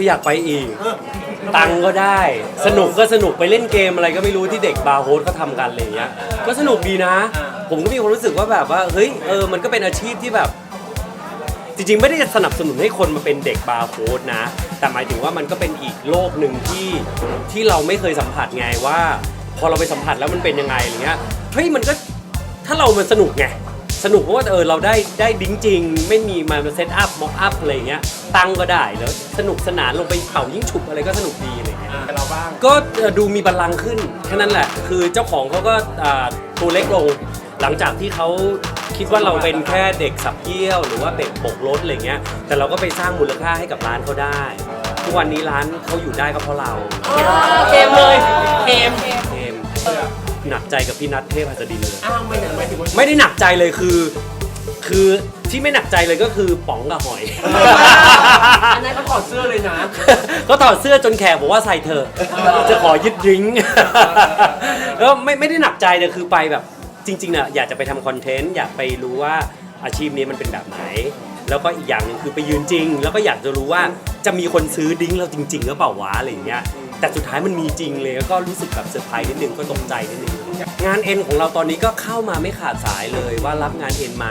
ออยากไปอีก ตังค์ก็ได้ สนุกก็สนุกไปเล่นเกมอะไรก็ไม่รู้ที่เด็กบาร์โฮสเขาทำกันอะไรอย่างเงี้ย ก็สนุกดีนะ ผมก็มีความรู้สึกว่าแบบว่าเฮ้ยเออมันก็เป็นอาชีพที่แบบ จริงๆ ไม่ได้จะสนับสนุนให้คนมาเป็นเด็กบาร์โฮสนะ แต่หมายถึงว่ามันก็เป็นอีกโลกหนึ่งที่ที่เราไม่เคยสัมผัสไงว่า พอเราไปสัมผัสแล้วมันเป็นยังไงอะไรเงี้ยเฮ้ยมันก็ถ้าเรามันสนุกไง สนุกเพราะว่าเออเราได้ได้ดิ้งจริง ไม่มีมาเซตอัพม็อกอัพอะไรเงี้ย ตังค์ก็ได้แล้วสนุกสนานลงไปเป่ายิ่งฉุบอะไรก็สนุกดีอะไรเงี้ย เราบ้าง ก็เอ่อดูมีบัลลังก์ขึ้นแค่นั้นแหละ คือเจ้าของเขาก็อ่าตัวเล็กลง หลังจากที่เขาคิดว่าเราเป็นแค่เด็กสับเยี่ยว หรือว่าเด็กปกรถอะไรเงี้ย แต่เราก็ไปสร้างมูลค่าให้กับร้านเขาได้ ทุกวันนี้ร้านเขาอยู่ได้ก็เพราะเราเกมเลยเกมเทม หนักใจกับพี่นัทเทพหัสดินเลย อ้าวไม่ไหนหมายถึงว่าไม่ได้หนักใจเลยคือ คือที่ไม่หนักใจเลยก็คือป๋องกับหอย อันนั้นเขาถอดเสื้อเลยนะ ก็ถอดเสื้อจนแขกบอกว่าใส่เถอะจะขอยึดดริ้งก์แล้วไม่ไม่ได้หนักใจเลยคือไปแบบจริงๆน่ะอยากจะไปทำคอนเทนต์อยากไปรู้ว่าอาชีพนี้มันเป็นแบบไหน แล้วก็อีกอย่างหนึงคือไปยืนจริง แล้วก็อยากจะรู้ว่าจะมีคนซื้อดิ้งเราจริงๆหรือเปล่าวะอะไรอย่างเงี้ย แต่สุดท้ายมันมีจริงเลยแล้วก็รู้สึกแบบเซอร์ไพรส์นิดนึงก็ตกใจนิดนึงงานเอ็นของเราตอนนี้ก็เข้ามาไม่ขาดสายเลยว่ารับงานเอ็นไหม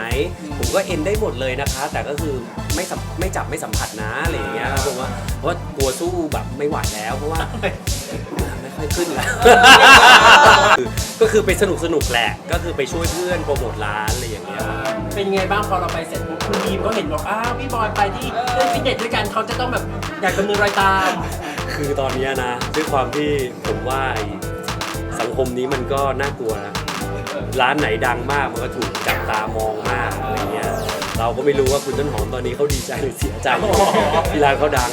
ผมก็เอ็นได้หมดเลยนะคะ แต่ก็คือไม่สัมไม่จับไม่สัมผัสนะอะไรอย่างเงี้ยครับผมว่าเพราะว่ากลัวสู้แบบไม่ไหวแล้วเพราะว่าไม่ค่อยขึ้นแล้วก็คือไปสนุกสนุกแหละก็คือไปช่วยเพื่อนโปรโมทร้านอะไรอย่างเงี้ยเป็นไงบ้างพอเราไปเสร็จปุ๊บคุณบีมก็เห็นบอกอ้าวพี่บอยไปที่เล่นฟิตเนสด้วยกันเขาจะต้องแบบอยากดำเนินรอยตาม คือตอนเนี้ยนะด้วยความที่ผมว่าไอ้สังคมนี้มันก็น่ากลัวนะร้านไหนดังมากมันก็ถูกจับตามองมากอะไรเงี้ยเราก็ไม่รู้ว่าคุณต้นหอมตอนนี้เขาดีใจหรือเสียใจที่ร้านเขาดัง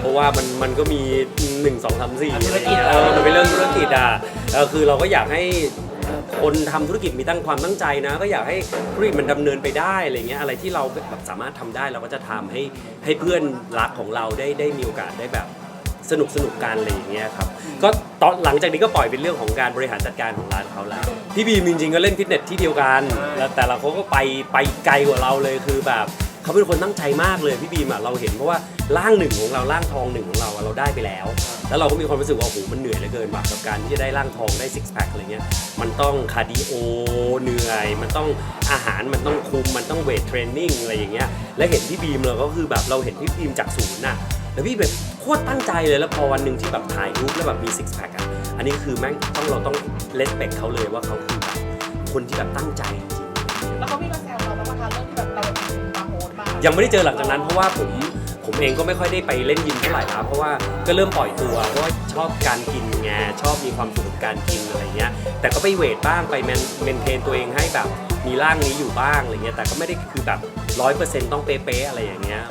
เพราะว่ามันมันก็มี1 2 3 4อะไรเงี้ยเออมันเป็นเรื่องธุรกิจอะเออคือเราก็อยากให้คนทำธุรกิจมีตั้งความตั้งใจนะ ก็อยากให้ธุรกิจมันดำเนินไปได้อะไรเงี้ยอะไรที่เราแบบสามารถทำได้เราก็จะทำให้ให้เพื่อนรักของเราได้ได้มีโอกาสได้แบบ สนุกสนุกกันอะไรอย่างเงี้ยครับก็ตอนหลังจากนี้ก็ปล่อยเป็นเรื่องของการบริหารจัดการของร้านเขาแล้วพี่บีมจริงๆก็เล่นฟิตเนสที่เดียวกันแล้วแต่ละเขาก็ไปไปไกลกว่าเราเลยคือแบบเขาเป็นคนตั้งใจมากเลยพี่บีมอะเราเห็นเพราะว่าร่างหนึ่งของเราร่างทองหนึ่งของเราอะเราได้ไปแล้ว แล้วเราก็มีความรู้สึกว่าโอ้โหมันเหนื่อยเหลือเกินว่ะกับการที่จะได้ร่างทองได้ซิกแพคอะไรเงี้ยมันต้องคาร์ดิโอเหนื่อย มันต้องอาหารมันต้องคุมมันต้องเวทเทรนนิ่งอะไรอย่างเงี้ยแล้วเห็นพี่บีมเราก็คือแบบเราเห็นพี่บีมจากศูนย์น่ะแล้วพี่แบบ โคตรตั้งใจเลยแล้วพอวันหนึ่งที่แบบถ่ายรูปแล้วแบบมีซิกแพคอะอันนี้คือแม่งต้องเราต้องเลสเ c คเขาเลยว่าเขาคือแบบคนที่แบบตั้งใจจริงแล้วเขามีมาแซวเราบ้างไหมคะเรื่องที่แบบเราแบบบาร์โฮสมาๆยังไม่ได้เจอหลังจากนั้นเพราะว่าผมผมเองก็ไม่ค่อยได้ไปเล่นยิมเท่าไหร่นะเพราะว่าก็เริ่มปล่อยตัวเพราะว่าชอบการกินไงชอบมีความสุขกับการกินอะไรเงี้ยแต่ก็ไปเวทบ้างไปแมนเมนเทนตัวเองให้แบบมีร่างนี้อยู่บ้างอะไรเงี้ยแต่ก็ไม่ได้คือแบบร้อยเปอร์เซ็นต์ต้องเป๊ะๆอะไรอย่างเงี้ย